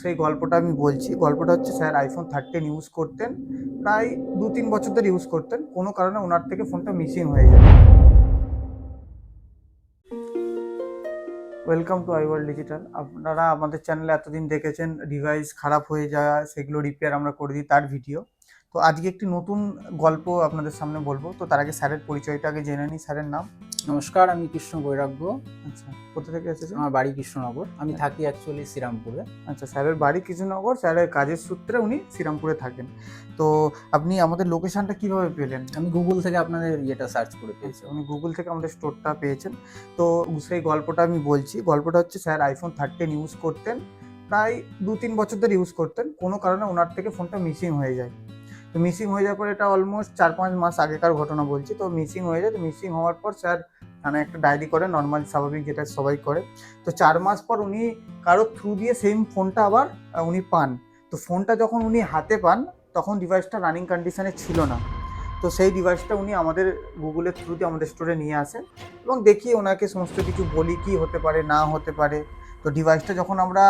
সেই গল্পটা আমি বলছি। গল্পটা হচ্ছে স্যার আইফোন থার্টিন ইউজ করতেন, প্রায় দু তিন বছর ধরে ইউজ করতেন, কোনো কারণে ওনার থেকে ফোনটা মিসিং হয়ে যায়। Welcome to I world digital আপনারা আমাদের চ্যানেলে এতদিন দেখেছেন ডিভাইস খারাপ হয়ে যাওয়া সেগুলো রিপেয়ার আমরা করে দিই, তার ভিডিও তো আজকে একটি নতুন গল্প আপনাদের সামনে বলব। তো তার আগে স্যারের পরিচয়টা আগে জেনে নিই স্যারের নাম? নমস্কার আমি কৃষ্ণ বৈরাগ্য। আচ্ছা কোথা থেকে এসেছেন? আমার বাড়ি কৃষ্ণনগর। আমি থাকি অ্যাকচুয়ালি শ্রীরামপুরে। আচ্ছা স্যারের বাড়ি কৃষ্ণনগর স্যারের কাজের সূত্রে উনি শ্রীরামপুরে থাকেন। তো আপনি আমাদের লোকেশনটা কীভাবে পেলেন? আমি গুগল থেকে আপনাদের ইয়েটা সার্চ করে পেয়েছি। উনি গুগল থেকে আমাদের স্টোরটা পেয়েছেন। তো সেই গল্পটা আমি বলছি গল্পটা হচ্ছে স্যার আইফোন থার্টিন ইউজ করতেন প্রায় দু তিন বছর ধরে ইউজ করতেন। কোনো কারণে ওনার থেকে ফোনটা মিসিং হয়ে যায়। তো মিসিং হয়ে যাওয়ার পর এটা অলমোস্ট চার পাঁচ মাস আগেকার ঘটনা বলছি। তো মিসিং হয়ে যায়, তো মিসিং হওয়ার পর স্যার থানায় একটা ডায়েরি করে নর্মাল স্বাভাবিক যেটা সবাই করে। তো চার মাস পর উনি কারোর থ্রু দিয়ে সেম ফোনটা আবার উনি পান। তো ফোনটা যখন উনি হাতে পান, তখন ডিভাইসটা রানিং কন্ডিশনে ছিল না। তো সেই ডিভাইসটা উনি আমাদের গুগলের থ্রু দিয়ে আমাদের স্টোরে নিয়ে আসেন এবং দেখি ওনাকে সমস্ত কিছু বলি কি হতে পারে, না হতে পারে। তো ডিভাইসটা যখন আমরা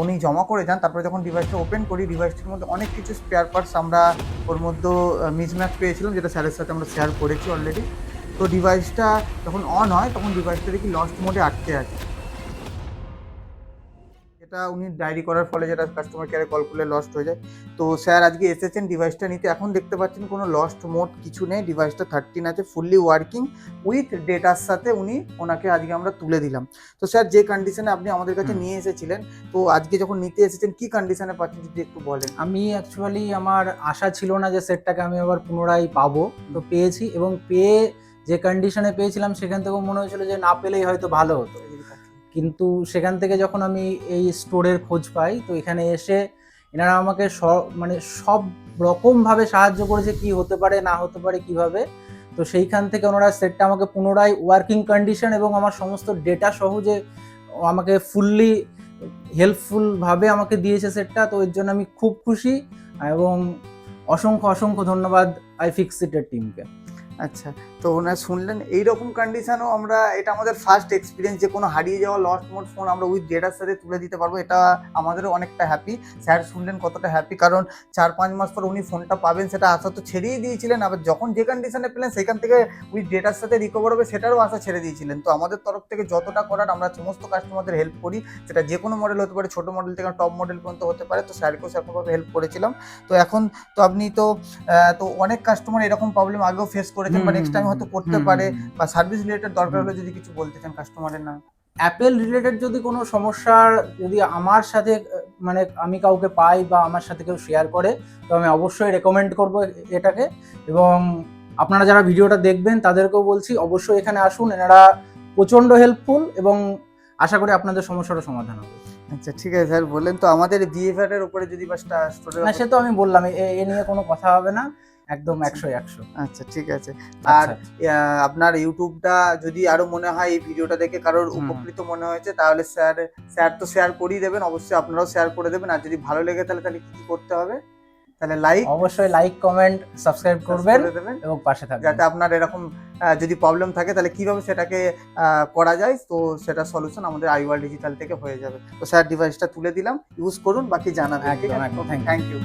উনি জমা করে যান তারপরে যখন ডিভাইসটা ওপেন করি ডিভাইসটির মধ্যে অনেক কিছু স্পেয়ার পার্টস আমরা ওর মধ্যে মিসম্যাচ পেয়েছিলাম, যেটা স্যারের সাথে আমরা শেয়ার করেছি অলরেডি তো ডিভাইসটা যখন অন হয়, তখন ডিভাইসটা দেখি লস্ট মোডে আটকে আছে। এটা উনি ডায়েরি করার ফলে যেটা কাস্টমার কেয়ারে কল করলে লস্ট হয়ে যায়। তো স্যার আজকে এসেছেন ডিভাইসটা নিতে এখন দেখতে পাচ্ছেন কোনো লস্ট মোড কিছু নেই ডিভাইসটা থার্টিন আছে ফুললি ওয়ার্কিং উইথ ডেটার সাথে উনি ওনাকে আজকে আমরা তুলে দিলাম। তো স্যার যে কন্ডিশনে আপনি আমাদের কাছে নিয়ে এসেছিলেন তো আজকে যখন নিতে এসেছেন কি কন্ডিশনে পাচ্ছেন যদি একটু বলেন? আমি অ্যাকচুয়ালি আমার আশা ছিল না যে সেটটাকে আমি আবার পুনরায় পাবো। তো পেয়েছি এবং পেয়ে যে কন্ডিশনে পেয়েছিলাম সেখান থেকেও মনে হয়েছিল যে না পেলেই হয়তো ভালো হতো। কিন্তু সেখান থেকে যখন আমি এই স্টোরের খোঁজ পাই, তো এখানে এসে এনারা আমাকে সব মানে সব রকমভাবে সাহায্য করেছে কি হতে পারে, না হতে পারে, কীভাবে। তো সেইখান থেকে ওনারা সেটটা আমাকে পুনরায় ওয়ার্কিং কন্ডিশন এবং আমার সমস্ত ডেটা সহজে আমাকে ফুললি হেল্পফুলভাবে আমাকে দিয়েছে সেটটা, তো এর জন্য আমি খুব খুশি এবং অসংখ্য অসংখ্য ধন্যবাদ আই ফিক্স ইটের টিমকে আচ্ছা তো ওনার শুনলেন, এইরকম কন্ডিশনও আমরা, এটা আমাদের ফার্স্ট এক্সপিরিয়েন্স যে কোনো হারিয়ে যাওয়া লস্ট মোড ফোন আমরা উইথ ডেটার সাথে তুলে দিতে পারব, এটা আমাদেরও অনেকটা হ্যাপি স্যার শুনলেন কতটা হ্যাপি কারণ চার পাঁচ মাস পর উনি ফোনটা পাবেন, সেটা আশা তো ছেড়েই দিয়েছিলেন, আবার যখন যে কন্ডিশনে পেলেন, সেখান থেকে উইথ ডেটার সাথে রিকভার হবে, সেটারও আশা ছেড়ে দিয়েছিলেন। তো আমাদের তরফ থেকে যতটা করার, আমরা সমস্ত কাস্টমারদের হেল্প করি, সেটা যে কোনো মডেল হতে পারে, ছোটো মডেল থেকে টপ মডেল পর্যন্ত হতে পারে, তো স্যারকেও সেরকমভাবে হেল্প করেছিলাম। তো এখন তো আপনি তো তো অনেক কাস্টমার এরকম প্রবলেম আগেও ফেস করেছেন বা নেক্সট টাইম হয়তো করতে পারে। বা সার্ভিস রিলেটেড দরকার। হলে যদি কিছু বলতে চান কাস্টমারের না অ্যাপেল রিলেটেড যদি কোনো সমস্যার যদি আমার সাথে মানে আমি কাউকে পাই বা আমার সাথে কেউ শেয়ার করে তো আমি অবশ্যই রেকমেন্ড করব এটাকে এবং আপনারা যারা ভিডিওটা দেখবেন তাদেরকেও বলছি অবশ্যই এখানে আসুন এনারা প্রচণ্ড হেল্পফুল এবং আশা করি আপনাদের সমস্যারও সমাধান হবে। আচ্ছা ঠিক আছে স্যার বললেন তো আমাদের বিহেভিয়ার এর উপরে যদি বা স্টোরের না সে তো আমি বললাম এ- নিয়ে কোনো কথা হবে না একদম একশো একশো। আচ্ছা ঠিক আছে। আর আচ্ছা আপনার ইউটিউবটা যদি আরও মনে হয় এই ভিডিওটা দেখে কারোর উপকৃত মনে হয়েছে তাহলে স্যার স্যার তো শেয়ার করেই দেবেন অবশ্যই আপনারাও শেয়ার করে দেবেন আর যদি ভালো লেগে তাহলে তাহলে কি করতে হবে? তাহলে লাইক অবশ্যই লাইক কমেন্ট সাবস্ক্রাইব করবেন এবং পাশে থাকবেন। যাতে আপনার এরকম যদি প্রবলেম থাকে তাহলে কীভাবে সেটাকে আহ, করা যায়? তো সেটা সলিউশন আমাদের আইওয়াল ডিজিটাল থেকে হয়ে যাবে। তো স্যার ডিভাইসটা তুলে দিলাম। ইউজ করুন বাকি জানাবেন একদম, থ্যাংক ইউ